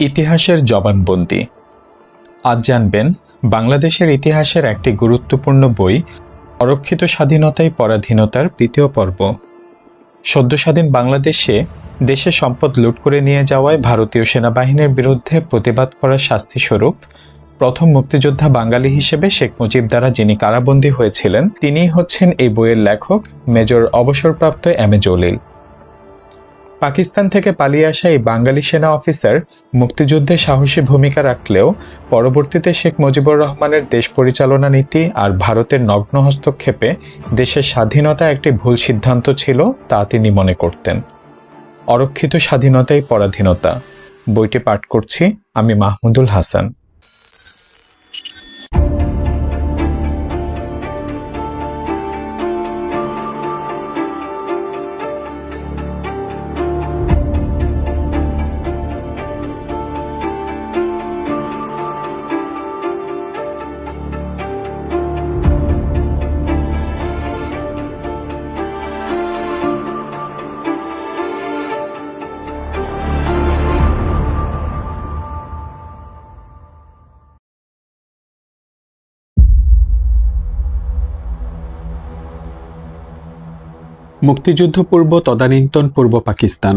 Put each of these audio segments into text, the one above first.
ইতিহাসের জবানবন্দি। আজ জানবেন, বাংলাদেশের ইতিহাসের একটি গুরুত্বপূর্ণ বই, অরক্ষিত স্বাধীনতায় পরাধীনতার তৃতীয় পর্ব সদ্য স্বাধীন বাংলাদেশে দেশের সম্পদ লুট করে নিয়ে যাওয়ায় ভারতীয় সেনাবাহিনীর বিরুদ্ধে প্রতিবাদ করার শাস্তিস্বরূপ প্রথম মুক্তিযোদ্ধা বাঙালি হিসেবে শেখ মুজিব দ্বারা যিনি কারাবন্দী হয়েছিলেন, তিনিই হচ্ছেন এই বইয়ের লেখক মেজর অবসরপ্রাপ্ত এম এ জলিল। পাকিস্তান থেকে পালিয়ে আসা এই বাঙালি সেনা অফিসার মুক্তিযুদ্ধে সাহসী ভূমিকা রাখলেও পরবর্তীতে শেখ মুজিবুর রহমানের দেশ পরিচালনা নীতি আর ভারতের নগ্ন হস্তক্ষেপে দেশের স্বাধীনতা একটি ভুল সিদ্ধান্ত ছিল তা তিনি মনে করতেন। অরক্ষিত স্বাধীনতাই পরাধীনতা। বইটি পাঠ করছি আমি মাহমুদুল হাসান। মুক্তিযুদ্ধ পূর্ব, তদানীন্তন পূর্ব পাকিস্তান।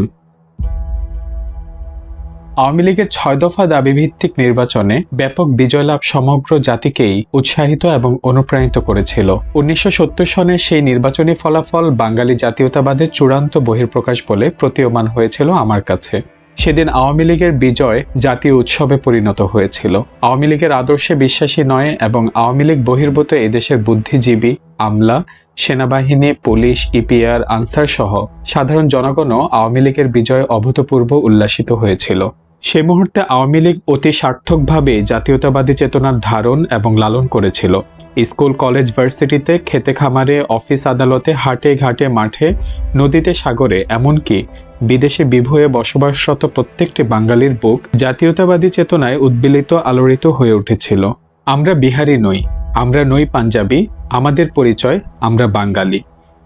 আওয়ামী লীগের ছয় দফা দাবিভিত্তিক নির্বাচনে ব্যাপক বিজয় লাভ সমগ্র জাতিকেই উৎসাহিত এবং অনুপ্রাণিত করেছিল। উনিশশো সনে সেই নির্বাচনী ফলাফল বাঙালি জাতীয়তাবাদের চূড়ান্ত বহির্প্রকাশ বলে প্রতীয়মান হয়েছিল আমার কাছে। সেদিন আওয়ামী লীগের বিজয় জাতীয় উৎসবে পরিণত হয়েছিল। আওয়ামী লীগের আদর্শে বিশ্বাসী নয় এবং আওয়ামী লীগ বহির্ভূত এদেশের বুদ্ধিজীবী, আমলা, সেনাবাহিনী, পুলিশ, ইপিআর আনসার সহ সাধারণ জনগণও আওয়ামী লীগের বিজয় অভূতপূর্ব উল্লাসিত হয়েছিল। সে মুহূর্তে আওয়ামী লীগ অতি সার্থকভাবে জাতীয়তাবাদী চেতনার ধারণ এবং লালন করেছিল। স্কুল, কলেজ, ভার্সিটিতে খেতে খামারে, অফিস আদালতে, হাটে ঘাটে, মাঠে, নদীতে, সাগরে, এমনকি বিদেশে বিভয়ে বসবাসরত প্রত্যেকটি বাঙালির বুক জাতীয়তাবাদী চেতনায় উদ্বেলিত, আলোড়িত হয়ে উঠেছিল। আমরা বিহারি নই, আমরা নই পাঞ্জাবি, আমাদের পরিচয় আমরা বাঙালি।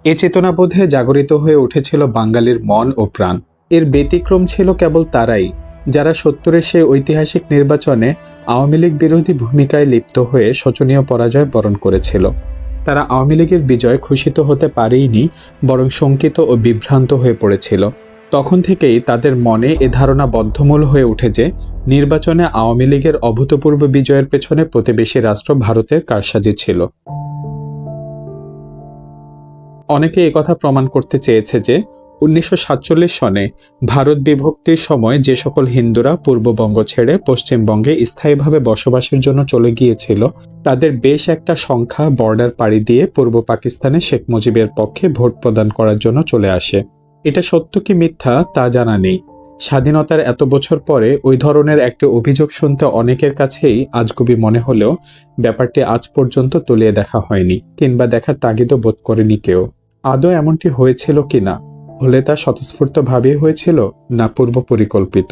এ চেতনাবোধে জাগরিত হয়ে উঠেছিল বাঙালির মন ও প্রাণ। এর ব্যতিক্রম ছিল কেবল তারাই। যারা সত্তরের সে ঐতিহাসিক নির্বাচনে আওয়ামী লীগ বিরোধী ভূমিকায় লিপ্ত হয়ে শোচনীয় পরাজয় বরণ করেছিল। তারা আওয়ামী লীগের বিজয় খুশিত হতে পারেইনি, বরং শঙ্কিত ও বিভ্রান্ত হয়ে পড়েছিল। তখন থেকেই তাদের মনে এ ধারণা বদ্ধমূল হয়ে ওঠে যে, নির্বাচনে আওয়ামী লীগের অভূতপূর্ব বিজয়ের পেছনে প্রতিবেশী রাষ্ট্র ভারতের কারসাজি ছিল। অনেকে একথা প্রমাণ করতে চেয়েছে যে উনিশশো সাতচল্লিশ সনে ভারত বিভক্তির সময় যে সকল হিন্দুরা পূর্ববঙ্গ ছেড়ে পশ্চিমবঙ্গে স্থায়ীভাবে বসবাসের জন্য চলে গিয়েছিল, তাদের বেশ একটা সংখ্যা বর্ডার পাড়ি দিয়ে পূর্ব পাকিস্তানে শেখ মুজিবের পক্ষে ভোট প্রদান করার জন্য চলে আসে। এটা সত্য কি মিথ্যা তা জানা নেই। স্বাধীনতার এত বছর পরে ওই ধরনের একটা অভিযোগ শুনতে অনেকের কাছেই আজগুবি মনে হলেও ব্যাপারটি আজ পর্যন্ত তলিয়ে দেখা হয়নি, কিংবা দেখার তাগিদও বোধ করেনি কেউ। আদৌ এমনটি হয়েছিল কিনা? হলে তা স্বতঃস্ফূর্তভাবেই হয়েছিল না পূর্ব পরিকল্পিত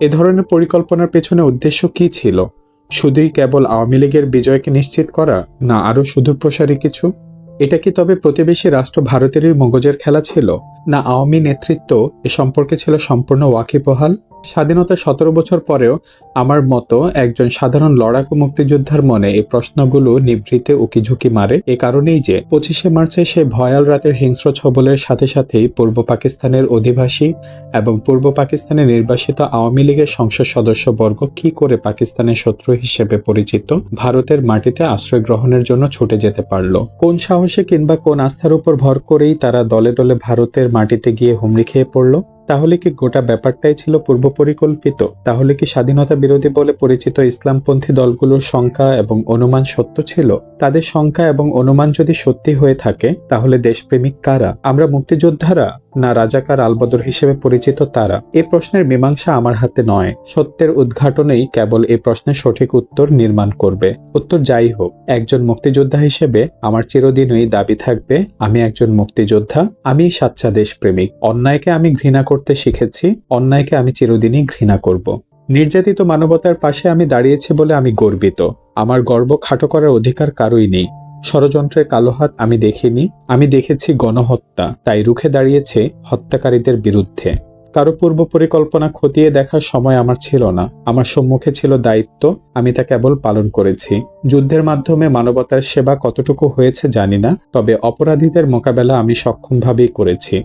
এ ধরনের পরিকল্পনার পেছনে উদ্দেশ্য কি ছিল? শুধুই কেবল আওয়ামী লীগের বিজয়কে নিশ্চিত করা না আরও সুদূরপ্রসারী প্রসারী কিছু? এটা কি তবে প্রতিবেশী রাষ্ট্র ভারতেরই মগজের খেলা ছিল? না আওয়ামী নেতৃত্ব এ সম্পর্কে ছিল সম্পূর্ণ ওয়াকিবহাল স্বাধীনতা সতেরো বছর পরেও আমার মতো একজন সাধারণ লড়াকু মুক্তিযোদ্ধার মনে এই প্রশ্নগুলো নিভৃতে উকিঝুঁকি মারে। এ কারণেই যে পঁচিশে মার্চে সে ভয়াল রাতের হিংস্র ছবলের সাথে সাথেই পূর্ব পাকিস্তানের অধিবাসী এবং পূর্ব পাকিস্তানে নির্বাসিত আওয়ামী লীগের সংসদ সদস্যবর্গ কি করে পাকিস্তানের শত্রু হিসেবে পরিচিত? ভারতের মাটিতে আশ্রয় গ্রহণের জন্য ছুটে যেতে পারল। কোন সাহসে কিংবা কোন আস্থার উপর ভর করেই তারা দলে দলে ভারতের মাটিতে গিয়ে হুমড়ি খেয়ে পড়ল, তাহলে কি গোটা ব্যাপারটাই ছিল পূর্ব পরিকল্পিত তাহলে কি স্বাধীনতা বিরোধী বলে পরিচিত ইসলামপন্থী দলগুলোর সংখ্যা এবং অনুমান সত্য ছিল? তাদের সংখ্যা এবং অনুমান যদি সত্যি হয়ে থাকে, তাহলে দেশপ্রেমিক কারা? আমরা মুক্তিযোদ্ধারা? না রাজাকার আলবদর হিসেবে পরিচিত তারা। এ প্রশ্নের মীমাংসা আমার হাতে নয়। সত্যের উদ্ঘাটনেই কেবল এই প্রশ্নের সঠিক উত্তর নির্মাণ করবে। উত্তর যাই হোক, একজন মুক্তিযোদ্ধা হিসেবে আমার চিরদিনই দাবি থাকবে, আমি একজন মুক্তিযোদ্ধা, আমি সাচ্চা দেশপ্রেমিক। অন্যায়কে আমি ঘৃণা করতে শিখেছি, অন্যায়কে আমি চিরদিনই ঘৃণা করব। নির্যাতিত মানবতার পাশে আমি দাঁড়িয়েছি বলে আমি গর্বিত। আমার গর্ব খাটো করার অধিকার কারোই নেই। ষড়যন্ত্রের কালো হাত আমি দেখিনি, আমি দেখেছি গণহত্যা, তাই রুখে দাঁড়িয়েছে হত্যাকারীদের বিরুদ্ধে। কারও পূর্ব পরিকল্পনা খতিয়ে দেখার সময় আমার ছিল না, আমার সম্মুখে ছিল দায়িত্ব, আমি তা কেবল পালন করেছি। যুদ্ধের মাধ্যমে মানবতার সেবা কতটুকু হয়েছে জানি না, তবে অপরাধীদের মোকাবেলা আমি সক্ষমভাবেই করেছি।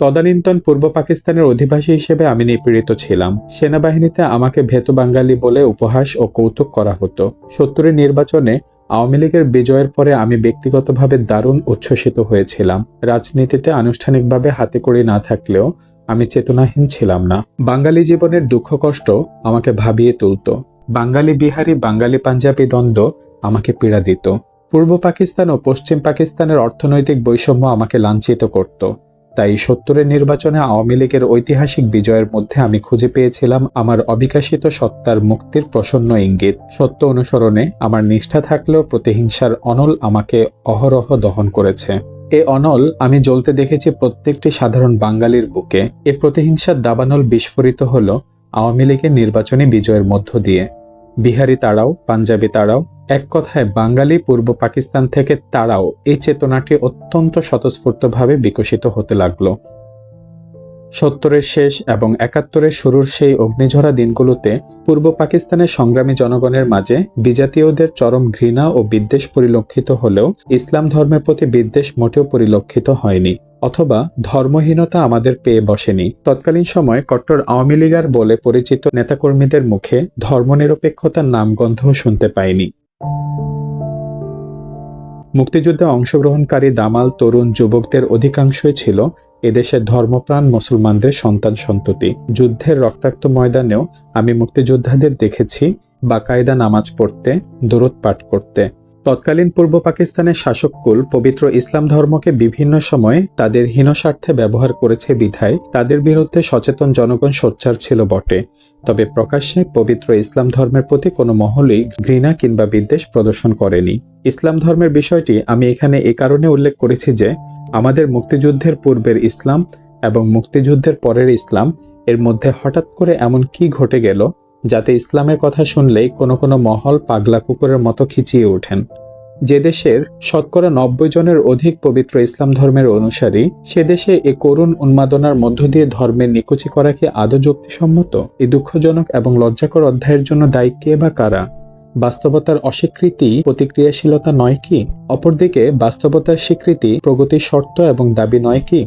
তদানীন্তন পূর্ব পাকিস্তানের অধিবাসী হিসেবে আমি নিপীড়িত ছিলাম। সেনাবাহিনীতে আমাকে ভেতু বাঙালি বলে উপহাস ও কৌতুক করা হতো। সত্তরের নির্বাচনে আওয়ামী লীগের বিজয়ের পরে আমি ব্যক্তিগতভাবে দারুণ উচ্ছ্বসিত হয়েছিলাম। রাজনীতিতে আনুষ্ঠানিকভাবে হাতে কড়ি না থাকলেও আমি চেতনাহীন ছিলাম না। বাঙালি জীবনের দুঃখ কষ্ট আমাকে ভাবিয়ে তুলত। বাঙালি বিহারি, বাঙালি পাঞ্জাবি দ্বন্দ্ব আমাকে পীড়া দিত। পূর্ব পাকিস্তান ও পশ্চিম পাকিস্তানের অর্থনৈতিক বৈষম্য আমাকে লাঞ্ছিত করত। তাই সত্তরের নির্বাচনে আওয়ামী লীগের ঐতিহাসিক বিজয়ের মধ্যে আমি খুঁজে পেয়েছিলাম আমার অবিকাশিত সত্তার মুক্তির প্রসন্ন ইঙ্গিত। সত্য অনুসরণে আমার নিষ্ঠা থাকলেও প্রতিহিংসার অনল আমাকে অহরহ দহন করেছে। এ অনল আমি জ্বলতে দেখেছি প্রত্যেকটি সাধারণ বাঙালির বুকে। এ প্রতিহিংসার দাবানল বিস্ফোরিত হল আওয়ামী লীগের নির্বাচনী বিজয়ের মধ্য দিয়ে। বিহারি তারাও, পাঞ্জাবি তাড়াও এক কথায়, বাঙালি পূর্ব পাকিস্তান থেকে তারাও এই চেতনাটি অত্যন্ত স্বতঃস্ফূর্তভাবে বিকশিত হতে লাগল। সত্তরের শেষ এবং একাত্তরের শুরুর সেই অগ্নিঝরা দিনগুলোতে পূর্ব পাকিস্তানের সংগ্রামী জনগণের মাঝে বিজাতীয়দের চরম ঘৃণা ও বিদ্বেষ পরিলক্ষিত হলেও ইসলাম ধর্মের প্রতি বিদ্বেষ মোটেও পরিলক্ষিত হয়নি, অথবা ধর্মহীনতা আমাদের পেয়ে বসেনি। তৎকালীন সময় কট্টর আওয়ামী লীগার বলে পরিচিত নেতাকর্মীদের মুখে ধর্মনিরপেক্ষতার নামগন্ধও শুনতে পাইনি। মুক্তিযুদ্ধে অংশগ্রহণকারী দামাল তরুণ যুবকদের অধিকাংশই ছিল এদেশের ধর্মপ্রাণ মুসলমানদের সন্তান সন্ততি। যুদ্ধের রক্তাক্ত ময়দানেও আমি মুক্তিযোদ্ধাদের দেখেছি, বাকায়দা নামাজ পড়তে দূরত পাঠ করতে। তৎকালীন পূর্ব পাকিস্তানের শাসককুল পবিত্র ইসলাম ধর্মকে বিভিন্ন সময়ে তাদের হীনস্বার্থে ব্যবহার করেছে বিধায় তাদের বিরুদ্ধে সচেতন জনগণ সোচ্চার ছিল বটে। তবে প্রকাশ্যে পবিত্র ইসলাম ধর্মের প্রতি কোনো মহলেই ঘৃণা কিংবা বিদ্বেষ প্রদর্শন করেনি। ইসলাম ধর্মের বিষয়টি আমি এখানে এ কারণে উল্লেখ করেছি যে, আমাদের মুক্তিযুদ্ধের পূর্বের ইসলাম এবং মুক্তিযুদ্ধের পরের ইসলাম এর মধ্যে হঠাৎ করে এমন কি ঘটে গেল যাতে ইসলামের কথা শুনলেই কোনো কোনো মহল পাগলা কুকুরের মতো খিচিয়ে ওঠেন। যে দেশের শতকরা নব্বই জনের অধিক পবিত্র ইসলাম ধর্মের অনুসারী, সে দেশে এ করুণ উন্মাদনার মধ্য দিয়ে ধর্মের নিকুচি করা কি আদৌ যুক্তিসম্মত? এই দুঃখজনক এবং লজ্জাকর অধ্যায়ের জন্য দায়ী কে বা কারা? বাস্তবতার অস্বীকৃতি, প্রতিক্রিয়াশীলতা নয় কি? অপরদিকে, বাস্তবতার স্বীকৃতি প্রগতির শর্ত এবং দাবি নয় কি?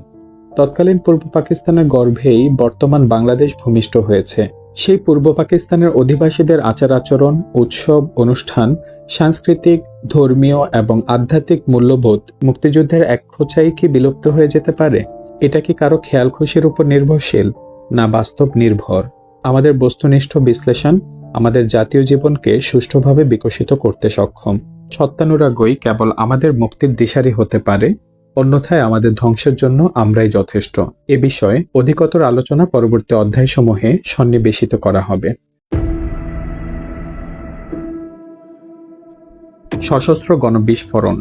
তৎকালীন পূর্ব পাকিস্তানের গর্ভেই বর্তমান বাংলাদেশ ভূমিষ্ঠ হয়েছে। সেই পূর্ব পাকিস্তানের অধিবাসীদের আচার আচরণ উৎসব, অনুষ্ঠান, সাংস্কৃতিক, ধর্মীয় এবং আধ্যাত্মিক মূল্যবোধ মুক্তিযুদ্ধের এক খোঁচাই কি বিলুপ্ত হয়ে যেতে পারে? এটা কি কারও খেয়াল খুশির উপর নির্ভরশীল, না বাস্তব নির্ভর? আমাদের বস্তুনিষ্ঠ বিশ্লেষণ আমাদের জাতীয় জীবনকে সুষ্ঠুভাবে বিকশিত করতে সক্ষম। সত্যানুরাগই কেবল আমাদের মুক্তির দিশারি হতে পারে অন্যথায় আমাদের ধ্বংসের জন্য আমরাই যথেষ্ট। এ বিষয়ে অধিকতর আলোচনা পরবর্তী অধ্যায়সমূহে সন্নিবেশিত করা হবে। সশস্ত্র গণবিস্ফোরণ।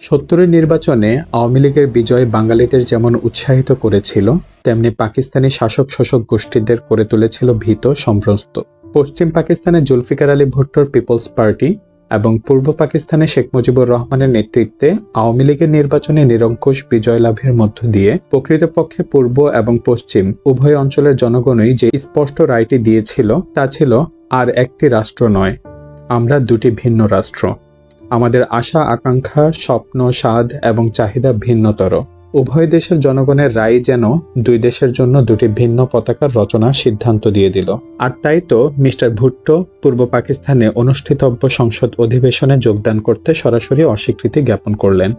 সত্তরের নির্বাচনে আওয়ামী লীগের বিজয় বাঙালিদের যেমন উৎসাহিত করেছিল, তেমনি পাকিস্তানি শাসক শোষক গোষ্ঠীদের করে তুলেছিল ভীত সম্ভ্রস্ত। পশ্চিম পাকিস্তানে জুলফিকার আলী ভুট্টোর পিপলস পার্টি এবং পূর্ব পাকিস্তানে শেখ মুজিবুর রহমানের নেতৃত্বে আওয়ামী লীগের নির্বাচনে নিরঙ্কুশ বিজয় লাভের মধ্য দিয়ে প্রকৃতপক্ষে পূর্ব এবং পশ্চিম উভয় অঞ্চলের জনগণই যে স্পষ্ট রায়টি দিয়েছিল তা ছিল আর একটি রাষ্ট্র নয়। আমরা দুটি ভিন্ন রাষ্ট্র। আমাদের আশা আকাঙ্ক্ষা স্বপ্ন, স্বাদ এবং চাহিদা ভিন্নতর। উভয় দেশের জনগণের রায় যেন দুই দেশের জন্য দুটি ভিন্ন পতাকার রচনার সিদ্ধান্ত দিয়ে দিল। আর তাই তো মিস্টার ভুট্টো পূর্ব পাকিস্তানে অনুষ্ঠিতব্য সংসদ অধিবেশনে যোগদান করতে সরাসরি অস্বীকৃতি জ্ঞাপন করলেন।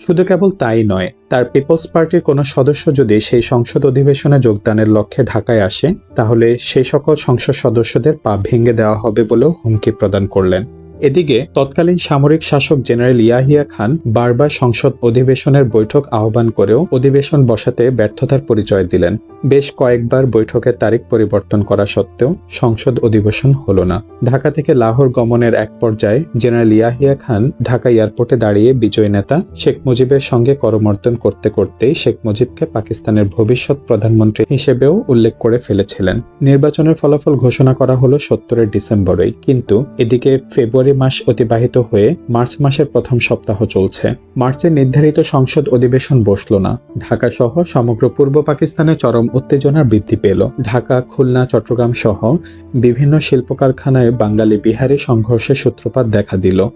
শুধু কেবল তাই নয়, তার পিপলস পার্টির কোনো সদস্য যদি সেই সংসদ অধিবেশনে যোগদানের লক্ষ্যে ঢাকায় আসে, তাহলে সেই সকল সংসদ সদস্যদের পা ভেঙে দেওয়া হবে বলেও হুমকি প্রদান করলেন। এদিকে, তৎকালীন সামরিক শাসক জেনারেল ইয়াহিয়া খান বারবার সংসদ অধিবেশনের বৈঠক আহ্বান করেও অধিবেশন বসাতে ব্যর্থতার পরিচয় দিলেন। বেশ কয়েকবার বৈঠকের তারিখ পরিবর্তন করা সত্ত্বেও সংসদ অধিবেশন হলো না। ঢাকা থেকে লাহোর গমনের এক পর্যায়ে জেনারেল ইয়াহিয়া খান ঢাকা এয়ারপোর্টে দাঁড়িয়ে বিজয় নেতা শেখ মুজিবের সঙ্গে করমর্দন করতে করতেই শেখ মুজিবকে পাকিস্তানের ভবিষ্যৎ প্রধানমন্ত্রী হিসেবেও উল্লেখ করে ফেলেছিলেন। নির্বাচনের ফলাফল ঘোষণা করা হলো সত্তরের ডিসেম্বরেই। কিন্তু এদিকে ফেব্রুয়ারি মাস অতিবাহিত হয়ে মার্চ মাসের প্রথম সপ্তাহ চলছে। মার্চে নির্ধারিত সংসদ অধিবেশন বসল না। ঢাকা সহ সমগ্র পূর্ব পাকিস্তানে চরম উত্তেজনা বৃদ্ধি পেল। ঢাকা, খুলনা, চট্টগ্রাম সহ বিভিন্ন শিল্প কারখানায় বাঙালি বিহারি সংঘর্ষের সূত্রপাত দেখা দিল।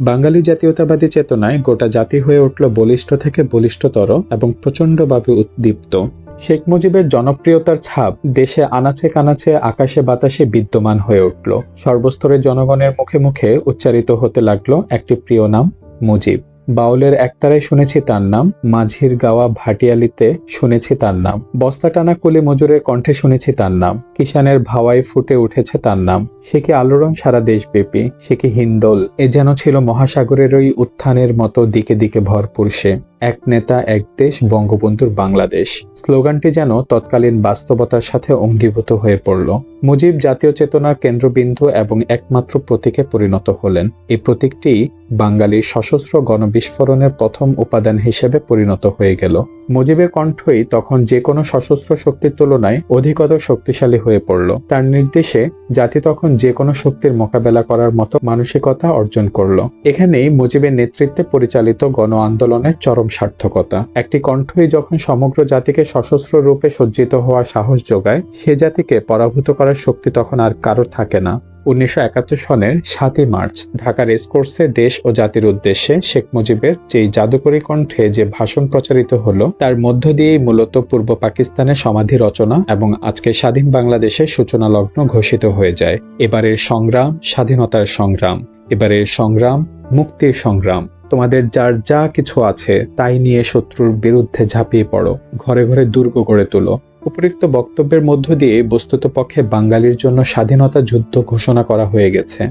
বাঙালি জাতীয়তাবাদী চেতনায় গোটা জাতি হয়ে উঠল বলিষ্ঠ থেকে বলিষ্ঠতর এবং প্রচণ্ডভাবে উদ্দীপ্ত। শেখ মুজিবের জনপ্রিয়তার ছাপ দেশে আনাচে কানাচে আকাশে বাতাসে বিদ্যমান হয়ে উঠল। সর্বস্তরের জনগণের মুখে মুখে উচ্চারিত হতে লাগল একটি প্রিয় নাম, মুজিব। বাউলের একতারায় শুনেছি তার নাম, মাঝির গাওয়া ভাটিয়ালিতে শুনেছি তার নাম, বস্তা টানা কুলি মজুরের কণ্ঠে শুনেছি তার নাম কিষানের ভাওয়ায় ফুটে উঠেছে তার নাম, সে কি আলোড়ন সারা দেশব্যাপী, সে কি হিন্দোল, এ যেন ছিল মহাসাগরের ওই উত্থানের মতো দিকে দিকে ভরপুর সে, এক নেতা, এক দেশ, বঙ্গবন্ধুর বাংলাদেশ, স্লোগানটি যেন তৎকালীন বাস্তবতার সাথে অঙ্গীভূত হয়ে পড়ল, মুজিব জাতীয় চেতনার কেন্দ্রবিন্দু এবং একমাত্র প্রতীকে পরিণত হলেন, এই প্রতীকটি বাঙালির সশস্ত্র গণবিস্ফোরণের প্রথম উপাদান হিসেবে পরিণত হয়ে গেল। মুজিবের কণ্ঠই তখন যে কোনো সশস্ত্র শক্তির তুলনায় অধিকতর শক্তিশালী হয়ে পড়ল। তার নির্দেশে জাতি তখন যে কোনো শক্তির মোকাবেলা করার মতো মানসিকতা অর্জন করল। এখানেই মুজিবের নেতৃত্বে পরিচালিত গণ আন্দোলনের চরম সার্থকতা। একটি কণ্ঠই যখন সমগ্র জাতিকে সশস্ত্র রূপে সজ্জিত হওয়ার সাহস যোগায়, সে জাতিকে পরাভূত করার শক্তি তখন আর কারও থাকে না। উনিশশো একাত্তর সনের সাতই মার্চ ঢাকা রেসকোর্সে দেশ ও জাতির উদ্দেশ্যে শেখ মুজিবের যেই জাদুকরী কণ্ঠে যে ভাষণ প্রচারিত হলো, তার মধ্য দিয়েই মূলত পূর্ব পাকিস্তানের সমাধি রচনা এবং আজকে স্বাধীন বাংলাদেশের সূচনা লগ্ন ঘোষিত হয়ে যায়। এবারের সংগ্রাম, স্বাধীনতার সংগ্রাম। এবারের সংগ্রাম, মুক্তির সংগ্রাম। তোমাদের যার যা কিছু আছে, তাই নিয়ে শত্রুর বিরুদ্ধে ঝাঁপিয়ে পড়ো। ঘরে ঘরে দুর্গ গড়ে তোলো। উপরিক্ত বক্তব্যের মধ্য দিয়ে বস্তুত পক্ষে বাঙালির জন্য স্বাধীনতা যুদ্ধ ঘোষণা করা হয়ে গেছে।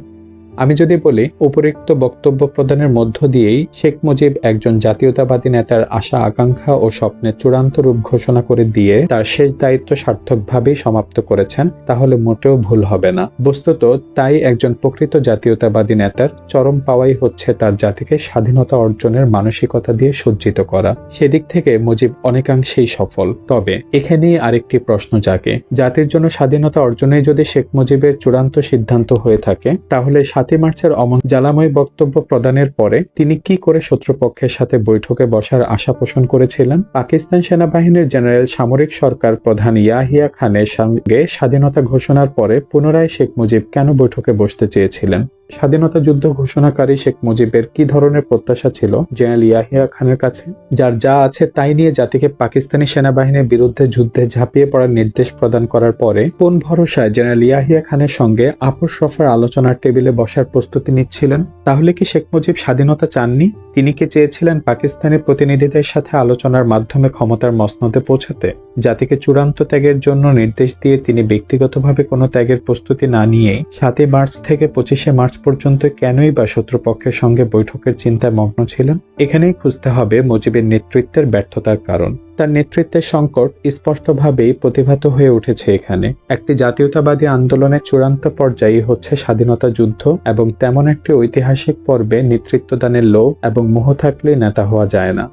আমি যদি বলি উপরিক্ত বক্তব্য প্রদানের মধ্য দিয়েই শেখ মুজিব একজন জাতীয়তাবাদী নেতার আশা, আকাঙ্ক্ষা ও স্বপ্নের চূড়ান্ত রূপ ঘোষণা করে দিয়ে তার শেষ দায়িত্ব সার্থকভাবেই সমাপ্ত করেছেন, তাহলে মোটেও ভুল হবে না। বস্তুত, তাই একজন প্রকৃত জাতীয়তাবাদী নেতার চরম পাওয়াই হচ্ছে তার জাতিকে স্বাধীনতা অর্জনের মানসিকতা দিয়ে সজ্জিত করা। সেদিক থেকে মুজিব অনেকাংশেই সফল। তবে এখানেই আরেকটি প্রশ্ন জাগে। জাতির জন্য স্বাধীনতা অর্জনে যদি শেখ মুজিবের চূড়ান্ত সিদ্ধান্ত হয়ে থাকে, তাহলে সাতই মার্চের অমন জ্বালাময় বক্তব্য প্রদানের পরে তিনি কি করে শত্রুপক্ষের সাথে বৈঠকে বসার আশা পোষণ করেছিলেন? পাকিস্তান সেনাবাহিনীর জেনারেল সামরিক সরকার প্রধান ইয়াহিয়া খানের সঙ্গে স্বাধীনতা ঘোষণার পরে পুনরায় শেখ মুজিব কেন বৈঠকে বসতে চেয়েছিলেন? স্বাধীনতা যুদ্ধ ঘোষণাকারী শেখ মুজিবের কি ধরনের প্রত্যাশা ছিল? জেনারেল ইয়াহিয়া খানের কাছে। যার যা আছে তাই নিয়ে জাতিকে পাকিস্তানি সেনাবাহিনীর বিরুদ্ধে যুদ্ধে ঝাঁপিয়ে পড়ার নির্দেশ প্রদান করার পরে কোন ভরসায় জেনারেল ইয়াহিয়া খানের সঙ্গে আপোষ রফার আলোচনার টেবিলে বসার প্রস্তুতি নিচ্ছিলেন? তাহলে কি শেখ মুজিব স্বাধীনতা চাননি? তিনি কি চেয়েছিলেন পাকিস্তানি প্রতিনিধিদের সাথে আলোচনার মাধ্যমে ক্ষমতার মসনদে পৌঁছাতে? জাতিকে চূড়ান্ত ত্যাগের জন্য নির্দেশ দিয়ে তিনি ব্যক্তিগতভাবে কোনো ত্যাগের প্রস্তুতি না নিয়েই সাতই মার্চ থেকে পঁচিশে মার্চ পর্যন্ত কেনই বা শত্রুপক্ষের সঙ্গে বৈঠকের চিন্তায় মগ্ন ছিলেন? এখানেই খুঁজতে হবে মুজিবের নেতৃত্বের ব্যর্থতার কারণ। তার নেতৃত্বের সংকট স্পষ্টভাবেই প্রতিভাত হয়ে উঠেছে এখানে। একটি জাতীয়তাবাদী আন্দোলনের চূড়ান্ত পর্যায়ে হচ্ছে স্বাধীনতা যুদ্ধ এবং তেমন একটি ঐতিহাসিক পর্বে নেতৃত্বদানের লোভ এবং মোহ থাকলে নেতা হওয়া যায় না।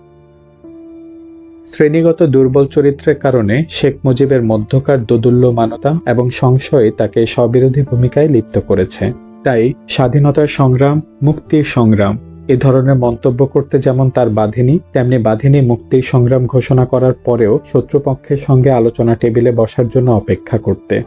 শ্রেণীগত দুর্বল চরিত্রের কারণে শেখ মুজিবের মধ্যকার দোদুল্যমানতা এবং সংশয় তাকে স্ববিরোধী ভূমিকায় লিপ্ত করেছে। তাই স্বাধীনতার সংগ্রাম, মুক্তির সংগ্রাম এ ধরনের মন্তব্য করতে যেমন তার বাধেনি, তেমনি বাধেনি মুক্তির সংগ্রাম ঘোষণা করার পরেও শত্রুপক্ষের সঙ্গে আলোচনা টেবিলে বসার জন্য অপেক্ষা করতে।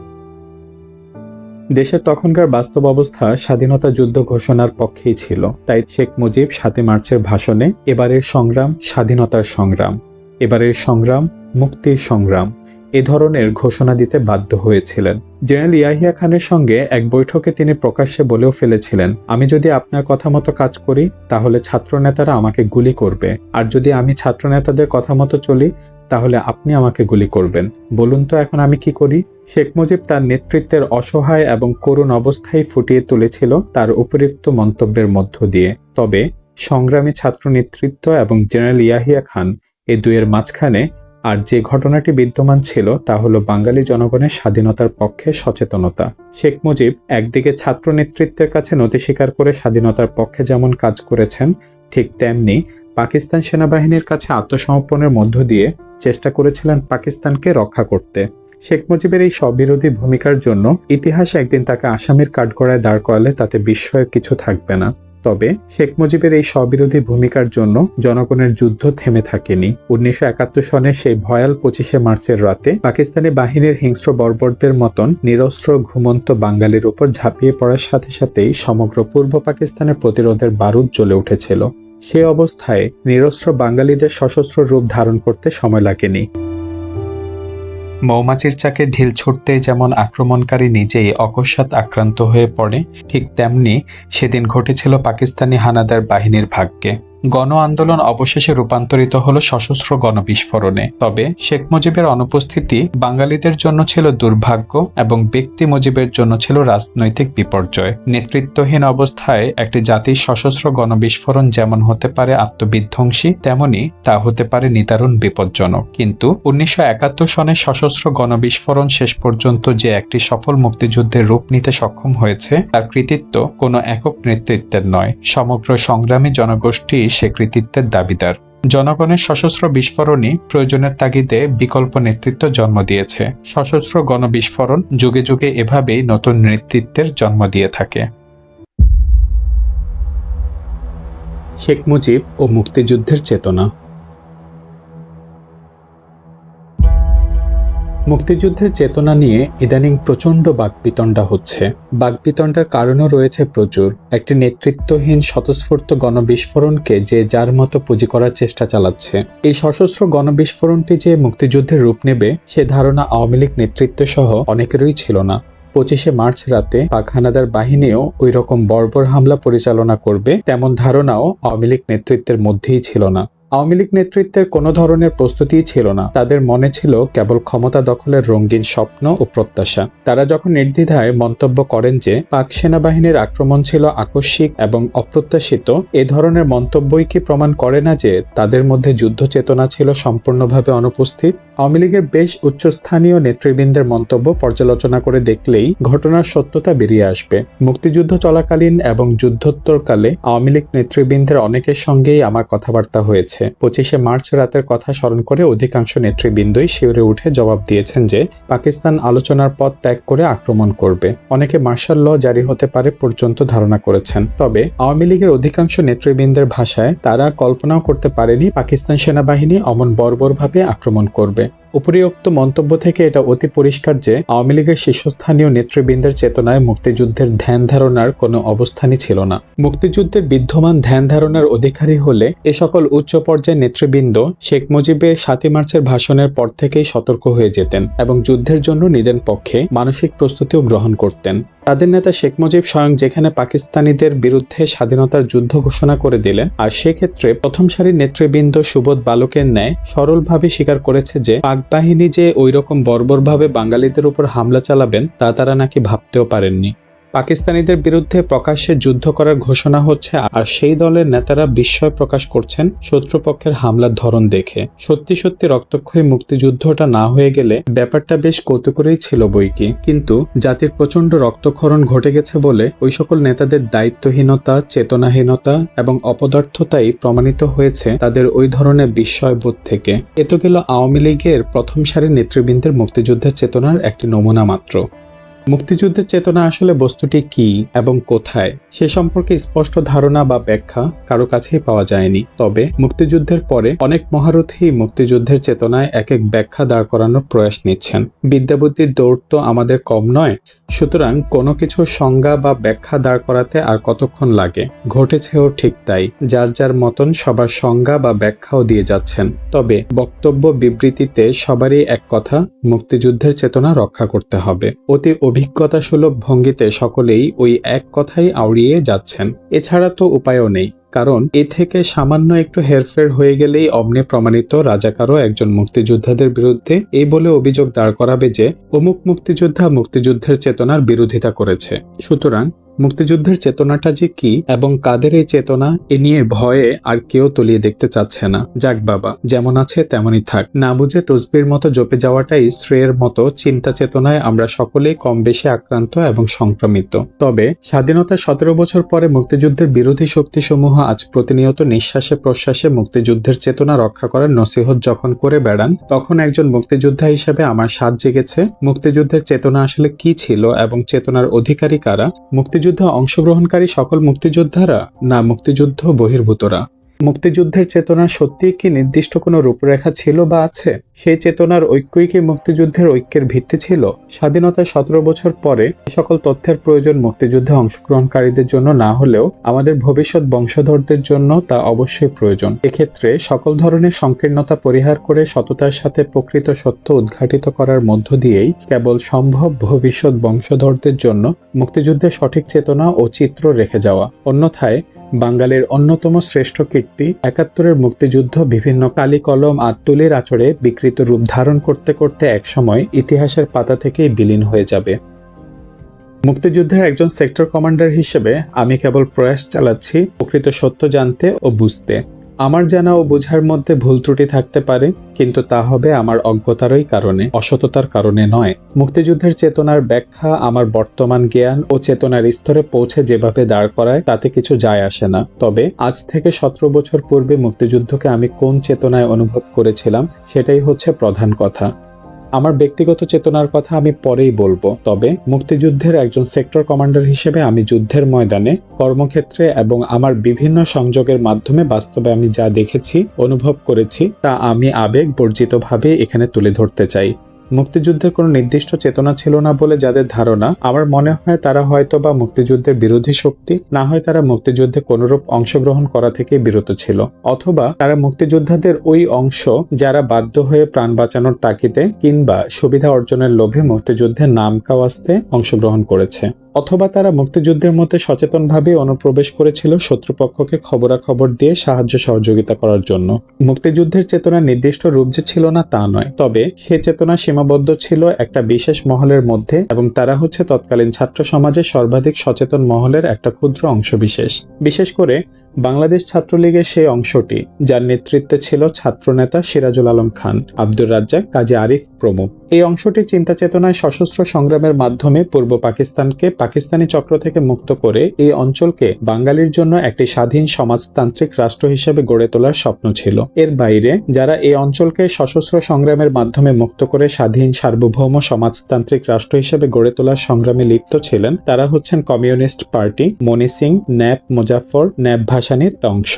দেশের তখনকার বাস্তব অবস্থা স্বাধীনতা যুদ্ধ ঘোষণার পক্ষেই ছিল, তাই শেখ মুজিব সাতই মার্চের ভাষণে, এবারের সংগ্রাম স্বাধীনতার সংগ্রাম। এবারের সংগ্রাম, মুক্তির সংগ্রাম, এ ধরনের ঘোষণা দিতে বাধ্য হয়েছিলেন। জেনারেল ইয়াহিয়া খানের সঙ্গে এক বৈঠকে তিনি প্রকাশ্যে বলেও ফেলেছিলেন, আমি যদি আপনার কথা মতো কাজ করি, তাহলে ছাত্রনেতারা আমাকে গুলি করবে। আর যদি আমি ছাত্রনেতাদের কথা মতো চলি, তাহলে আপনি আমাকে গুলি করবেন। বলুন তো এখন আমি কি করি? শেখ মুজিব তার নেতৃত্বের অসহায় এবং করুণ অবস্থায় ফুটিয়ে তুলেছিল তার উপরিক্ত মন্তব্যের মধ্য দিয়ে। তবে সংগ্রামী ছাত্র নেতৃত্ব এবং জেনারেল ইয়াহিয়া খান এ দুয়ের মাঝখানে আর যে ঘটনাটি বিদ্যমান ছিল তা হলো বাঙালি জনগণের স্বাধীনতার পক্ষে সচেতনতা। শেখ মুজিব একদিকে ছাত্র নেতৃত্বের কাছে নথি স্বীকার করে স্বাধীনতার পক্ষে যেমন কাজ করেছেন, ঠিক তেমনি পাকিস্তান সেনাবাহিনীর কাছে আত্মসমর্পণের মধ্য দিয়ে চেষ্টা করেছিলেন পাকিস্তানকে রক্ষা করতে। শেখ মুজিবের এই স্ববিরোধী ভূমিকার জন্য ইতিহাস একদিন তাকে আসামির কাঠগড়ায় দাঁড় করালে তাতে বিস্ময়ের কিছু থাকবে না। তবে শেখ মুজিবের এই স্ববিরোধী ভূমিকার জন্য জনগণের যুদ্ধ থেমে থাকেনি। উনিশশো সনের সেই ভয়াল পঁচিশে মার্চের রাতে পাকিস্তানি বাহিনীর হিংস্র বর্বরদের মতন নিরস্ত্র ঘুমন্ত বাঙালির উপর ঝাঁপিয়ে পড়ার সাথে সাথেই সমগ্র পূর্ব পাকিস্তানের প্রতিরোধের বারুদ জ্বলে উঠেছিল। সে অবস্থায় নিরস্ত্র বাঙালিদের সশস্ত্র রূপ ধারণ করতে সময় লাগেনি। মৌমাছির চাকে ঢিল ছুটতে যেমন আক্রমণকারী নিজেই অকস্মাৎ আক্রান্ত হয়ে পড়ে, ঠিক তেমনি সেদিন ঘটেছিল পাকিস্তানি হানাদার বাহিনীর ভাগ্যে। গণ আন্দোলন অবশেষে রূপান্তরিত হলো সশস্ত্র গণবিস্ফোরণে। তবে শেখ মুজিবের অনুপস্থিতি বাঙালিদের জন্য ছিল দুর্ভাগ্য এবং ব্যক্তি মুজিবের জন্য ছিল রাজনৈতিক বিপর্যয়। নেতৃত্বহীন অবস্থায় একটি জাতির সশস্ত্র গণবিস্ফোরণ যেমন হতে পারে আত্মবিধ্বংসী, তেমনি তা হতে পারে নিদারুণ বিপজ্জনক। কিন্তু উনিশশো সনের সশস্ত্র গণবিস্ফোরণ শেষ পর্যন্ত যে একটি সফল মুক্তিযুদ্ধের রূপ নিতে সক্ষম হয়েছে, তার কৃতিত্ব কোনো একক নেতৃত্বের নয়। সমগ্র সংগ্রামী জনগোষ্ঠী সে কৃতিত্বের দাবিদার। জনগণের সশস্ত্র বিস্ফোরণই প্রয়োজনের তাগিদে বিকল্প নেতৃত্ব জন্ম দিয়েছে। সশস্ত্র গণবিস্ফোরণ যুগে যুগে এভাবেই নতুন নেতৃত্বের জন্ম দিয়ে থাকে। শেখ মুজিব ও মুক্তিযুদ্ধের চেতনা। মুক্তিযুদ্ধের চেতনা নিয়ে ইদানিং প্রচণ্ড বাকবিতণ্ডা হচ্ছে। বাকবিতণ্ডার কারণও রয়েছে প্রচুর। একটি নেতৃত্বহীন স্বতঃস্ফূর্ত গণবিস্ফোরণকে যে যার মতো পুঁজি করার চেষ্টা চালাচ্ছে। এই সশস্ত্র গণবিস্ফোরণটি যে মুক্তিযুদ্ধের রূপ নেবে, সে ধারণা আওয়ামী লীগ নেতৃত্ব সহ অনেকেরই ছিল না। পঁচিশে মার্চ রাতে পাক হানাদার বাহিনীও ওই রকম বর্বর হামলা পরিচালনা করবে, তেমন ধারণাও আওয়ামী লীগ নেতৃত্বের মধ্যেই ছিল না। আওয়ামী লীগ নেতৃত্বের কোনো ধরনের প্রস্তুতিই ছিল না। তাদের মনে ছিল কেবল ক্ষমতা দখলের রঙিন স্বপ্ন ও প্রত্যাশা। তারা যখন নির্দ্বিধায় মন্তব্য করেন যে পাক সেনাবাহিনীর আক্রমণ ছিল আকস্মিক এবং অপ্রত্যাশিত, এ ধরনের মন্তব্যই কি প্রমাণ করে না যে তাদের মধ্যে যুদ্ধ চেতনা ছিল সম্পূর্ণভাবে অনুপস্থিত? আওয়ামী লীগের বেশ উচ্চস্থানীয় নেতৃবৃন্দের মন্তব্য পর্যালোচনা করে দেখলেই ঘটনার সত্যতা বেরিয়ে আসবে। মুক্তিযুদ্ধ চলাকালীন এবং যুদ্ধোত্তরকালে আওয়ামী লীগ নেতৃবৃন্দের অনেকের সঙ্গেই আমার কথাবার্তা হয়েছে। পঁচিশে মার্চ রাতের কথা স্মরণ করে অধিকাংশ নেতৃবৃন্দই শিউরে উঠে জবাব দিয়েছেন যে, পাকিস্তান আলোচনার পথ ত্যাগ করে আক্রমণ করবে। অনেকে মার্শাল ল জারি হতে পারে পর্যন্ত ধারণা করেছেন। তবে আওয়ামী লীগের অধিকাংশ নেতৃবৃন্দের ভাষায় তারা কল্পনাও করতে পারেনি পাকিস্তান সেনাবাহিনী অমন বর্বরভাবে আক্রমণ করবে। উপরিউক্ত মন্তব্য থেকে এটা অতি পরিষ্কার যে, আওয়ামী লীগের শীর্ষস্থানীয় নেতৃবৃন্দের চেতনায় মুক্তিযুদ্ধের ধ্যান ধারণার কোনো অবস্থানই ছিল না। মুক্তিযুদ্ধের বিদ্যমান ধ্যান ধারণার অধিকারী হলে এ সকল উচ্চ পর্যায়ের নেতৃবৃন্দ শেখ মুজিবের সাতই মার্চের ভাষণের পর থেকেই সতর্ক হয়ে যেতেন এবং যুদ্ধের জন্য নিদেন পক্ষে মানসিক প্রস্তুতিও গ্রহণ করতেন। তাদের নেতা শেখ মুজিব স্বয়ং যেখানে পাকিস্তানিদের বিরুদ্ধে স্বাধীনতার যুদ্ধ ঘোষণা করে দিলেন, আর সেক্ষেত্রে প্রথম সারির নেতৃবৃন্দ সুবোধ বালকের ন্যায় সরলভাবে স্বীকার করেছে যে, পাক বাহিনী যে ওইরকম বর্বরভাবে বাঙালিদের উপর হামলা চালাবেন তা তারা নাকি ভাবতেও পারেননি। পাকিস্তানিদের বিরুদ্ধে প্রকাশ্যে যুদ্ধ করার ঘোষণা হচ্ছে আর সেই দলের নেতারা বিস্ময় প্রকাশ করছেন শত্রুপক্ষের হামলার ধরন দেখে। সত্যি সত্যি রক্তক্ষয়ী মুক্তিযুদ্ধটা না হয়ে গেলে ব্যাপারটা বেশ কৌতুকরেই ছিল বইকি। কিন্তু জাতির প্রচণ্ড রক্তক্ষরণ ঘটে গেছে বলে ওই সকল নেতাদের দায়িত্বহীনতা, চেতনাহীনতা এবং অপদার্থতাই প্রমাণিত হয়েছে তাদের ওই ধরনের বিস্ময়বোধ থেকে। এ তো গেল আওয়ামী লীগের প্রথম সারির নেতৃবৃন্দের মুক্তিযুদ্ধের চেতনার একটি নমুনা মাত্র। মুক্তিযুদ্ধের চেতনা আসলে বস্তুটি কি এবং কোথায়, সে সম্পর্কে স্পষ্ট ধারণা বা ব্যাখ্যা কারও কাছেই পাওয়া যায়নি। তবে মুক্তিযুদ্ধের পরে অনেক মহারথী মুক্তিযুদ্ধের চেতনায় এক এক ব্যাখ্যা দাঁড় করানোর প্রয়াস নিচ্ছেন। বিদ্যাবুদ্ধির দৌড় তো আমাদের কম নয়, সুতরাং কোনো কিছুর সংজ্ঞা বা ব্যাখ্যা দাঁড় করাতে আর কতক্ষণ লাগে? ঘটেছেও ঠিক তাই, যার যার মতন সবার সংজ্ঞা বা ব্যাখ্যাও দিয়ে যাচ্ছেন। তবে বক্তব্য বিবৃতিতে সবারই এক কথা, মুক্তিযুদ্ধের চেতনা রক্ষা করতে হবে। অতি অভিজ্ঞতা সুলভ ভঙ্গিতে সকলেই ওই এক কথাই আউড়িয়ে যাচ্ছেন। এছাড়া তো উপায়ও নেই। কারণ এ থেকে সামান্য একটু হেরফের হয়ে গেলেই অমনে প্রমাণিত রাজাকারও একজন মুক্তিযোদ্ধাদের বিরুদ্ধে এই বলে অভিযোগ দাঁড় করাবে যে, অমুক মুক্তিযোদ্ধা মুক্তিযুদ্ধের চেতনার বিরোধিতা করেছে। সুতরাং, মুক্তিযুদ্ধের চেতনাটা যে কি এবং কাদের এই চেতনা, এ নিয়ে ভয়ে আর কেউ তলিয়ে দেখতে চাচ্ছে না। যাক বাবা, যেমন আছে তেমনই থাক। না বুঝে তসবির মতো জপে যাওয়াটাই শ্রেয়ের মতো চিন্তা চেতনায় আমরা সকলেই কম বেশি আক্রান্ত এবং সংক্রমিত। তবে স্বাধীনতার সতেরো বছর পরে মুক্তিযুদ্ধের বিরোধী শক্তিসমূহ আজ প্রতিনিয়ত নিঃশ্বাসে প্রশ্বাসে মুক্তিযুদ্ধের চেতনা রক্ষা করার নসিহত যখন করে বেড়ান, তখন একজন মুক্তিযোদ্ধা হিসেবে আমার স্বাদ জেগেছে। মুক্তিযুদ্ধের চেতনা আসলে কি ছিল এবং চেতনার অধিকারী কারা? মুক্তিযুদ্ধে অংশগ্রহণকারী সকল মুক্তিযোদ্ধারা না মুক্তিযুদ্ধ বহির্ভূতরা? মুক্তিযুদ্ধের চেতনা সত্যিই কি নির্দিষ্ট কোনো রূপরেখা ছিল বা আছে? সেই চেতনার ঐক্যই কি মুক্তিযুদ্ধের ঐক্যের ভিত্তি ছিল? স্বাধীনতার সতেরো বছর পরে সকল তথ্যের প্রয়োজন মুক্তিযুদ্ধে অংশগ্রহণকারীদের জন্য না হলেও আমাদের ভবিষ্যৎ বংশধরদের জন্য তা অবশ্যই প্রয়োজন। এক্ষেত্রে সকল ধরনের সংকীর্ণতা পরিহার করে সততার সাথে প্রকৃত সত্য উদ্ঘাটিত করার মধ্য দিয়েই কেবল সম্ভব ভবিষ্যৎ বংশধরদের জন্য মুক্তিযুদ্ধের সঠিক চেতনা ও চিত্র রেখে যাওয়া। অন্যথায় বাঙালির অন্যতম শ্রেষ্ঠ কীর্তি একাত্তরের মুক্তিযুদ্ধ বিভিন্ন কালি কলম আর তুলির আচরে বিকৃত রূপ ধারণ করতে করতে একসময় ইতিহাসের পাতা থেকেই বিলীন হয়ে যাবে। মুক্তিযুদ্ধের একজন সেক্টর কমান্ডার হিসেবে আমি কেবল প্রয়াস চালাচ্ছি প্রকৃত সত্য জানতে ও বুঝতে। আমার জানা ও বোঝার মধ্যে ভুল ত্রুটি থাকতে পারে, কিন্তু তা হবে আমার অজ্ঞতারই কারণে, অসততার কারণে নয়। মুক্তিযুদ্ধের চেতনার ব্যাখ্যা আমার বর্তমান জ্ঞান ও চেতনার স্তরে পৌঁছে যেভাবে দাঁড় করায়, তাতে কিছু যায় আসে না। তবে, আজ থেকে সতেরো বছর পূর্বে মুক্তিযুদ্ধকে আমি কোন চেতনায় অনুভব করেছিলাম, সেটাই হচ্ছে প্রধান কথা। আমার ব্যক্তিগত চেতনার কথা আমি পরেই বলব, তবে মুক্তিযুদ্ধের একজন সেক্টর কমান্ডার হিসেবে আমি যুদ্ধের ময়দানে, কর্মক্ষেত্রে এবং আমার বিভিন্ন সংযোগের মাধ্যমে বাস্তবে আমি যা দেখেছি, অনুভব করেছি, তা আমি আবেগ বর্জিতভাবে এখানে তুলে ধরতে চাই। মুক্তিযুদ্ধের কোনো নির্দিষ্ট চেতনা ছিল না বলে যাদের ধারণা, আমার মনে হয় তারা হয়তো বা মুক্তিযুদ্ধের বিরোধী শক্তি, না হয় তারা মুক্তিযুদ্ধে কোনরূপ অংশগ্রহণ করা থেকে বিরত ছিল, অথবা তারা মুক্তিযোদ্ধাদের ওই অংশ যারা বাধ্য হয়ে প্রাণ বাঁচানোর তাকিতে কিংবা সুবিধা অর্জনের লোভে মুক্তিযুদ্ধে নাম কাওয়াস্তে অংশগ্রহণ করেছে। অথবা তারা মুক্তিযুদ্ধের মধ্যে সচেতনভাবে অনুপ্রবেশ করেছিল শত্রুপক্ষকে খবরাখবর দিয়ে সাহায্য সহযোগিতা করার জন্য। মুক্তিযুদ্ধের চেতনা নির্দিষ্ট রূপ যে ছিল না তা নয়। তবে সে চেতনা সীমাবদ্ধ ছিল একটা বিশেষ মহলের মধ্যে এবং তারা হচ্ছে তৎকালীন ছাত্র সমাজের সর্বাধিক সচেতন মহলের একটা ক্ষুদ্র অংশবিশেষ। বিশেষ করে বাংলাদেশ ছাত্রলীগের সেই অংশটি, যার নেতৃত্বে ছিল ছাত্রনেতা সিরাজুল আলম খান, আব্দুর রাজ্জাক, কাজী আরিফ প্রমুখ। এই অংশটি চিন্তা চেতনায় সশস্ত্র সংগ্রামের মাধ্যমে পূর্ব পাকিস্তানকে পাকিস্তানি চক্র থেকে মুক্ত করে এই অঞ্চলকে বাঙালির জন্য একটি স্বাধীন সমাজতান্ত্রিক রাষ্ট্র হিসেবে গড়ে তোলার স্বপ্ন ছিল। এর বাইরে, যারা এই অঞ্চলকে সশস্ত্র সংগ্রামের মাধ্যমে মুক্ত করে স্বাধীন সার্বভৌম সমাজতান্ত্রিক রাষ্ট্র হিসেবে গড়ে তোলার সংগ্রামে লিপ্ত ছিলেন, তারা হচ্ছেন communist party Moni Singh NAP Muzaffar NAP ভাসানির অংশ।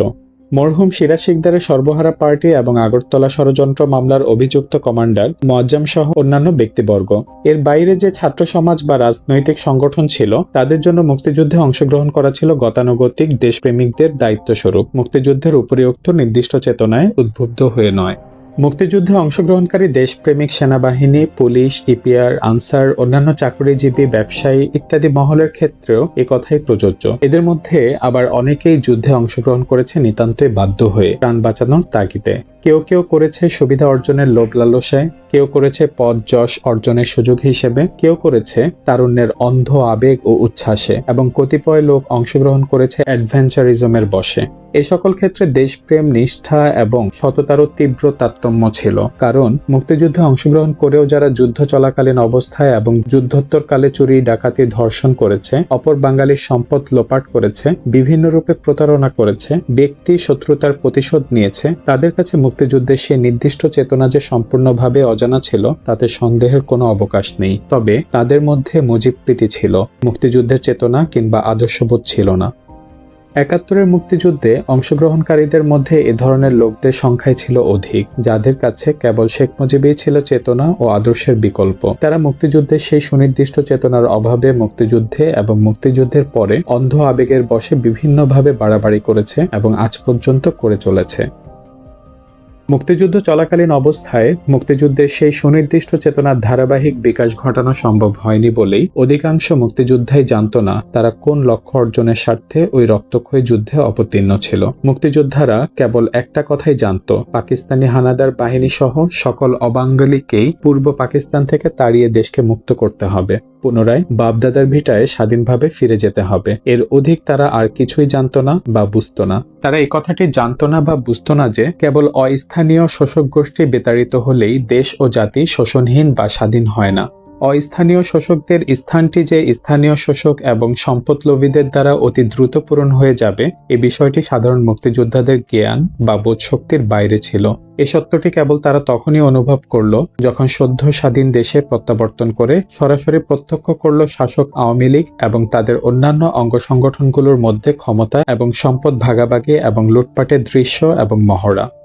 মরহুম সিরাজ শিকদারের সর্বহারা পার্টি এবং আগরতলা ষড়যন্ত্র মামলার অভিযুক্ত কমান্ডার মজ্জাম সহ অন্যান্য ব্যক্তিবর্গ। এর বাইরে যে ছাত্র সমাজ বা রাজনৈতিক সংগঠন ছিল, তাদের জন্য মুক্তিযুদ্ধে অংশগ্রহণ করা ছিল গতানুগতিক দেশপ্রেমিকদের দায়িত্বস্বরূপ। মুক্তিযুদ্ধের উপরিউক্ত নির্দিষ্ট চেতনায় উদ্বুদ্ধ হয়ে নয়। মুক্তিযুদ্ধে অংশগ্রহণকারী দেশপ্রেমিক সেনাবাহিনী, পুলিশ, ইপিআর, আনসার, অন্যান্য চাকরিজীবী, ব্যবসায়ী ইত্যাদি মহলের ক্ষেত্রেও কথাই প্রযোজ্য। এদের মধ্যে আবার অনেকেই যুদ্ধে অংশগ্রহণ করেছে নিতান্তই বাধ্য হয়ে প্রাণ বাঁচানোর তাগিদে। কেউ কেউ করেছে সুবিধা অর্জনের লোভ লালসায়, কেউ করেছে পদ যশ অর্জনের সুযোগ হিসেবে, কেউ করেছে তারুণ্যের অন্ধ আবেগ ও উচ্ছ্বাসে এবং কতিপয় লোক অংশগ্রহণ করেছে অ্যাডভেঞ্চারিজমের বসে। এ সকল ক্ষেত্রে দেশপ্রেম, নিষ্ঠা এবং সততারও তীব্র তারতম্য ছিল। কারণ মুক্তিযুদ্ধে অংশগ্রহণ করেও যারা যুদ্ধ চলাকালীন অবস্থায় এবং যুদ্ধোত্তরকালে চুরি, ডাকাতি, ধর্ষণ করেছে, অপর বাঙালির সম্পদ লোপাট করেছে, বিভিন্ন রূপে প্রতারণা করেছে, ব্যক্তি শত্রুতার প্রতিশোধ নিয়েছে, তাদের কাছে মুক্তি মুক্তিযুদ্ধের সেই নির্দিষ্ট চেতনা যে সম্পূর্ণভাবে অজানা ছিল, তাতে সন্দেহের কোনো অবকাশ নেই। তবে তাদের মধ্যে মুজিব প্রীতি ছিল। মুক্তিযুদ্ধের চেতনা কিংবা আদর্শবোধ ছিল না। একাত্তরের মুক্তিযুদ্ধে অংশগ্রহণকারীদের মধ্যে এ ধরনের লোকদের সংখ্যাই ছিল অধিক, যাদের কাছে কেবল শেখ মুজিবই ছিল চেতনা ও আদর্শের বিকল্প। তারা মুক্তিযুদ্ধের সেই সুনির্দিষ্ট চেতনার অভাবে মুক্তিযুদ্ধে এবং মুক্তিযুদ্ধের পরে অন্ধ আবেগের বশে বিভিন্নভাবে বাড়াবাড়ি করেছে এবং আজ পর্যন্ত করে চলেছে। মুক্তিযুদ্ধ চলাকালীন অবস্থায় মুক্তিযুদ্ধের সেই সুনির্দিষ্ট চেতনার ধারাবাহিক বিকাশ ঘটানো সম্ভব হয়নি বলেই অধিকাংশ মুক্তিযোদ্ধাই জানত না তারা কোন লক্ষ্য অর্জনের স্বার্থে ওই রক্তক্ষয়ী যুদ্ধে অবতীর্ণ ছিল। মুক্তিযোদ্ধারা কেবল একটা কথাই জানত, পাকিস্তানি হানাদার বাহিনী সহ সকল অবাঙ্গালিকেই পূর্ব পাকিস্তান থেকে তাড়িয়ে দেশকে মুক্ত করতে হবে। পুনরায় বাপদাদার ভিটায় স্বাধীনভাবে ফিরে যেতে হবে। এর অধিক তারা আর কিছুই জানত না বা বুঝত না। তারা এই কথাটি জানত না বা বুঝত না যে, কেবল অস্থানীয় শোষক গোষ্ঠী বিতাড়িত হলেই দেশ ও জাতি শোষণহীন বা স্বাধীন হয় না। অস্থানীয় শোষকদের স্থানটি যে স্থানীয় শোষক এবং সম্পদলোভীদের দ্বারা অতি দ্রুত পূরণ হয়ে যাবে, এ বিষয়টি সাধারণ মুক্তিযোদ্ধাদের জ্ঞান বা বোধশক্তির বাইরে ছিল। এ সত্যটি কেবল তারা তখনই অনুভব করল, যখন সদ্য স্বাধীন দেশে প্রত্যাবর্তন করে সরাসরি প্রত্যক্ষ করল শাসক আওয়ামী লীগ এবং তাদের অন্যান্য অঙ্গ সংগঠনগুলোর মধ্যে ক্ষমতা এবং সম্পদ ভাগাভাগি এবং লুটপাটের দৃশ্য এবং মহড়া।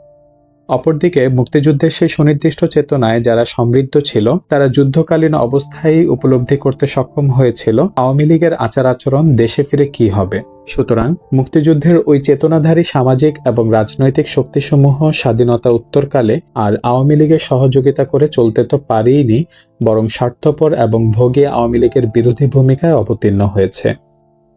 অপরদিকে মুক্তিযুদ্ধের সেই সুনির্দিষ্ট চেতনায় যারা সমৃদ্ধ ছিল, তারা যুদ্ধকালীন অবস্থায় উপলব্ধি করতে সক্ষম হয়েছিল, আওয়ামী লীগের আচার আচরণ দেশে ফিরে কি হবে? সুতরাং, মুক্তিযুদ্ধের ওই চেতনাধারী সামাজিক এবং রাজনৈতিক শক্তিসমূহ স্বাধীনতা উত্তরকালে আর আওয়ামী লীগের সহযোগিতা করে চলতে তো পারেইনি, বরং স্বার্থপর এবং ভোগে আওয়ামী লীগের বিরোধী ভূমিকায় অবতীর্ণ হয়েছে।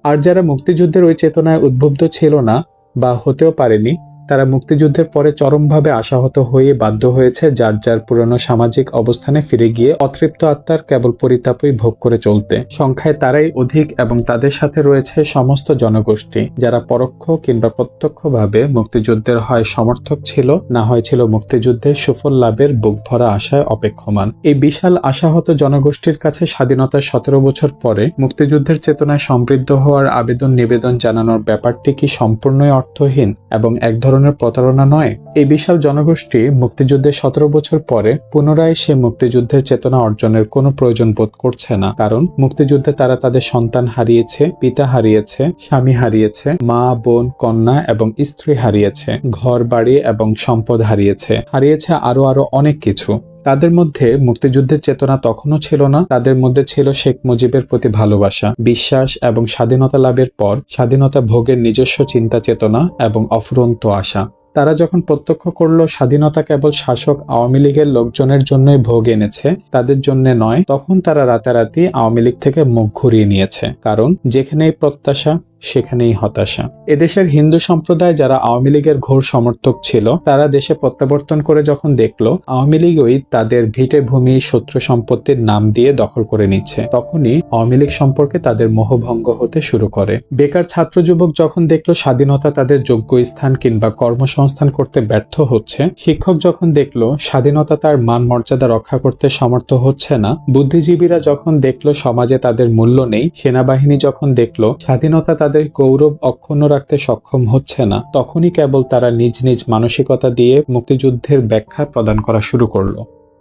আর যারা মুক্তিযুদ্ধের ওই চেতনায় উদ্বুদ্ধ ছিল না বা হতেও পারেনি তারা মুক্তিযুদ্ধের পরে চরমভাবে আশাহত হয়ে বাধ্য হয়েছে, যার যার পুরনো সামাজিক অবস্থানে ফিরে গিয়ে অতৃপ্ত আত্মার কেবল পরিতাপই ভোগ করে চলতে। সংখ্যায় তারাই অধিক এবং তাদের সাথে রয়েছে সমস্ত জনগোষ্ঠী, যারা পরোক্ষ কিংবা প্রত্যক্ষভাবে মুক্তিযুদ্ধের হয় সমর্থক ছিল, না হয় ছিল মুক্তিযুদ্ধের সুফল লাভের বুক ভরা আশায় অপেক্ষমান। এই বিশাল আশাহত জনগোষ্ঠীর কাছে স্বাধীনতার সতেরো বছর পরে মুক্তিযুদ্ধের চেতনায় সমৃদ্ধ হওয়ার আবেদন নিবেদন জানানোর ব্যাপারটি কি সম্পূর্ণই অর্থহীন এবং এক ধরনের প্রতারণা নয়। এই বিশাল জনগোষ্ঠী মুক্তিযুদ্ধের সতেরো বছর পরে পুনরায় সে মুক্তিযুদ্ধের চেতনা অর্জনের কোনো প্রয়োজন বোধ করছে না। কারণ মুক্তিযুদ্ধে তারা তাদের সন্তান হারিয়েছে, পিতা হারিয়েছে, স্বামী হারিয়েছে, মা, বোন, কন্যা এবং স্ত্রী হারিয়েছে ঘর বাড়ি এবং সম্পদ হারিয়েছে। হারিয়েছে আরও আরও অনেক কিছু। তাদের মধ্যে মুক্তিযুদ্ধের চেতনা তখনও ছিল না। তাদের মধ্যে ছিল শেখ মুজিবের প্রতি ভালোবাসা, বিশ্বাস এবং স্বাধীনতা লাভের পর স্বাধীনতা ভোগের নিজস্ব চিন্তা চেতনা এবং অফুরন্ত আশা। তারা যখন প্রত্যক্ষ করল স্বাধীনতা কেবল শাসক আওয়ামী লীগের লোকজনের জন্যই ভোগ এনেছে, তাদের জন্য নয়, তখন তারা রাতারাতি আওয়ামী লীগ থেকে মুখ ঘুরিয়ে নিয়েছে। কারণ যেখানেই প্রত্যাশা সেখানেই হতাশা। এদেশের হিন্দু সম্প্রদায় যারা আওয়ামী লীগের ঘোর সমর্থক ছিল, তারা দেশে প্রত্যাবর্তন করে যখন দেখল, আওয়ামী লীগই তাদের ভিটে ভূমি শত্রু সম্পত্তির নাম দিয়ে দখল করে নিচ্ছে। তখনই আওয়ামী লীগ সম্পর্কে তাদের মোহভঙ্গ হতে শুরু করে। বেকার ছাত্র যুবক যখন দেখল স্বাধীনতা তাদের যোগ্য স্থান কিংবা কর্মসংস্থান করতে ব্যর্থ হচ্ছে, শিক্ষক যখন দেখল স্বাধীনতা তার মান মর্যাদা রক্ষা করতে সমর্থ হচ্ছে না, বুদ্ধিজীবীরা যখন দেখল সমাজে তাদের মূল্য নেই, সেনাবাহিনী যখন দেখল স্বাধীনতা তাদের গৌরব অক্ষুণ্ণ রাখতে সক্ষম হচ্ছে না, তখনই কেবল তারা নিজ নিজ মানসিকতা দিয়ে মুক্তিযুদ্ধের ব্যাখ্যা প্রদান করা শুরু করল।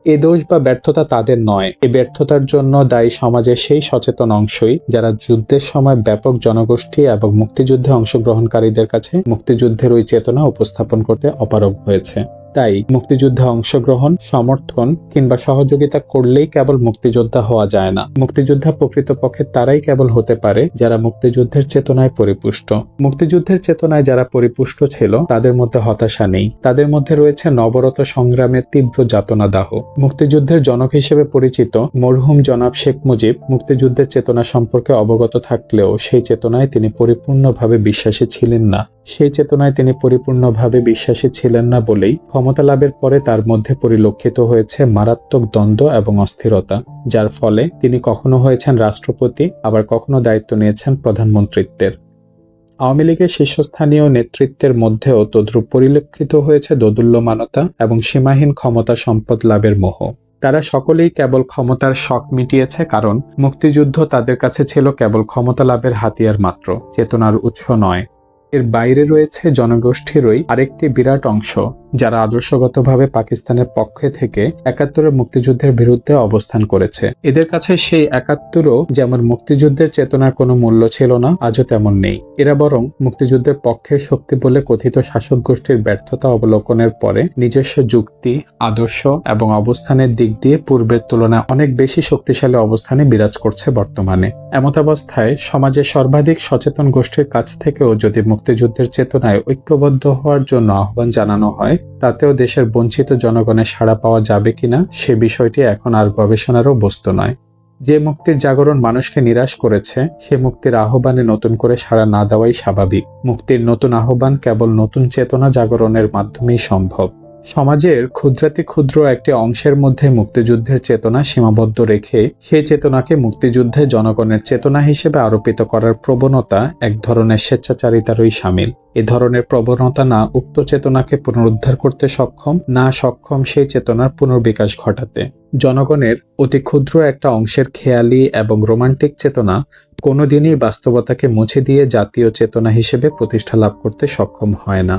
এ দোষ বা ব্যর্থতা তাদের নয়, এ ব্যর্থতার জন্য দায়ী সমাজের সেই সচেতন অংশই যারা যুদ্ধের সময় ব্যাপক জনগোষ্ঠী এবং মুক্তিযুদ্ধে অংশগ্রহণকারীদের কাছে মুক্তিযুদ্ধের ওই চেতনা উপস্থাপন করতে অপারগ হয়েছে। তাই মুক্তিযুদ্ধে অংশগ্রহণ, সমর্থন কিংবা সহযোগিতা করলেই কেবল মুক্তিযোদ্ধা হওয়া যায় না। মুক্তিযোদ্ধা প্রকৃতপক্ষে তারাই কেবল হতে পারে যারা মুক্তিযুদ্ধের চেতনায় পরিপুষ্ট। মুক্তিযুদ্ধের চেতনায় যারা পরিপুষ্ট ছিল, তাদের মধ্যে হতাশা নেই। তাদের মধ্যে রয়েছে নবরত সংগ্রামের তীব্র যাতনা দাহ মুক্তিযুদ্ধের জনক হিসেবে পরিচিত মরহুম জনাব শেখ মুজিব মুক্তিযুদ্ধের চেতনা সম্পর্কে অবগত থাকলেও সেই চেতনায় তিনি পরিপূর্ণভাবে বিশ্বাসী ছিলেন না। সেই চেতনায় তিনি পরিপূর্ণভাবে বিশ্বাসী ছিলেন না বলেই ক্ষমতা লাভের পরে তার মধ্যে পরিলক্ষিত হয়েছে মারাত্মক দ্বন্দ্ব এবং অস্থিরতা, যার ফলে তিনি কখনো হয়েছেন রাষ্ট্রপতি, আবার কখনো দায়িত্ব নিয়েছেন প্রধানমন্ত্রিত্বের। আওয়ামী লীগের শীর্ষস্থানীয় নেতৃত্বের মধ্যেও তদ্রুপ পরিলক্ষিত হয়েছে দোদুল্যমানতা এবং সীমাহীন ক্ষমতা সম্পদ লাভের মোহ। তারা সকলেই কেবল ক্ষমতার শখ মিটিয়েছে কারণ মুক্তিযুদ্ধ তাদের কাছে ছিল কেবল ক্ষমতা লাভের হাতিয়ার মাত্র, চেতনার উৎস নয়। এর বাইরে রয়েছে জনগোষ্ঠীরই আরেকটি বিরাট অংশ যারা আদর্শগতভাবে পাকিস্তানের পক্ষে থেকে একাত্তরের মুক্তিযুদ্ধের বিরুদ্ধে অবস্থান করেছে। এদের কাছে সেই একাত্তরও যেমন মুক্তিযুদ্ধের চেতনার কোনো মূল্য ছিল না, আজও তেমন নেই। এরা বরং মুক্তিযুদ্ধের পক্ষের শক্তি বলে কথিত শাসক গোষ্ঠীর ব্যর্থতা অবলোকনের পরে নিজস্ব যুক্তি, আদর্শ এবং অবস্থানের দিক দিয়ে পূর্বের তুলনায় অনেক বেশি শক্তিশালী অবস্থানে বিরাজ করছে বর্তমানে। এমতাবস্থায় সমাজের সর্বাধিক সচেতন গোষ্ঠীর কাছ থেকেও যদি মুক্তিযুদ্ধের চেতনায় ঐক্যবদ্ধ হওয়ার জন্য আহ্বান জানানো হয় তাতেও দেশের বঞ্চিত জনগণের সাড়া পাওয়া যাবে কিনা সে বিষয়টি এখন আর গবেষণারও বস্তু নয়। যে মুক্তির জাগরণ মানুষকে নিরাশ করেছে, সে মুক্তির আহ্বানে নতুন করে সাড়া না দেওয়াই স্বাভাবিক। মুক্তির নতুন আহ্বান কেবল নতুন চেতনা জাগরণের মাধ্যমেই সম্ভব। সমাজের ক্ষুদ্রাতি ক্ষুদ্র একটি অংশের মধ্যে মুক্তিযুদ্ধের চেতনা সীমাবদ্ধ রেখে সেই চেতনাকে মুক্তিযুদ্ধে জনগণের চেতনা হিসেবে আরোপিত করার প্রবণতা এক ধরনের স্বেচ্ছাচারিতারই সামিল। এ ধরনের প্রবণতা না উক্ত চেতনাকে পুনরুদ্ধার করতে সক্ষম, না সক্ষম সেই চেতনার পুনর্বিকাশ ঘটাতে। জনগণের অতি ক্ষুদ্র একটা অংশের খেয়ালি এবং রোমান্টিক চেতনা কোনোদিনই বাস্তবতাকে মুছে দিয়ে জাতীয় চেতনা হিসেবে প্রতিষ্ঠা লাভ করতে সক্ষম হয় না।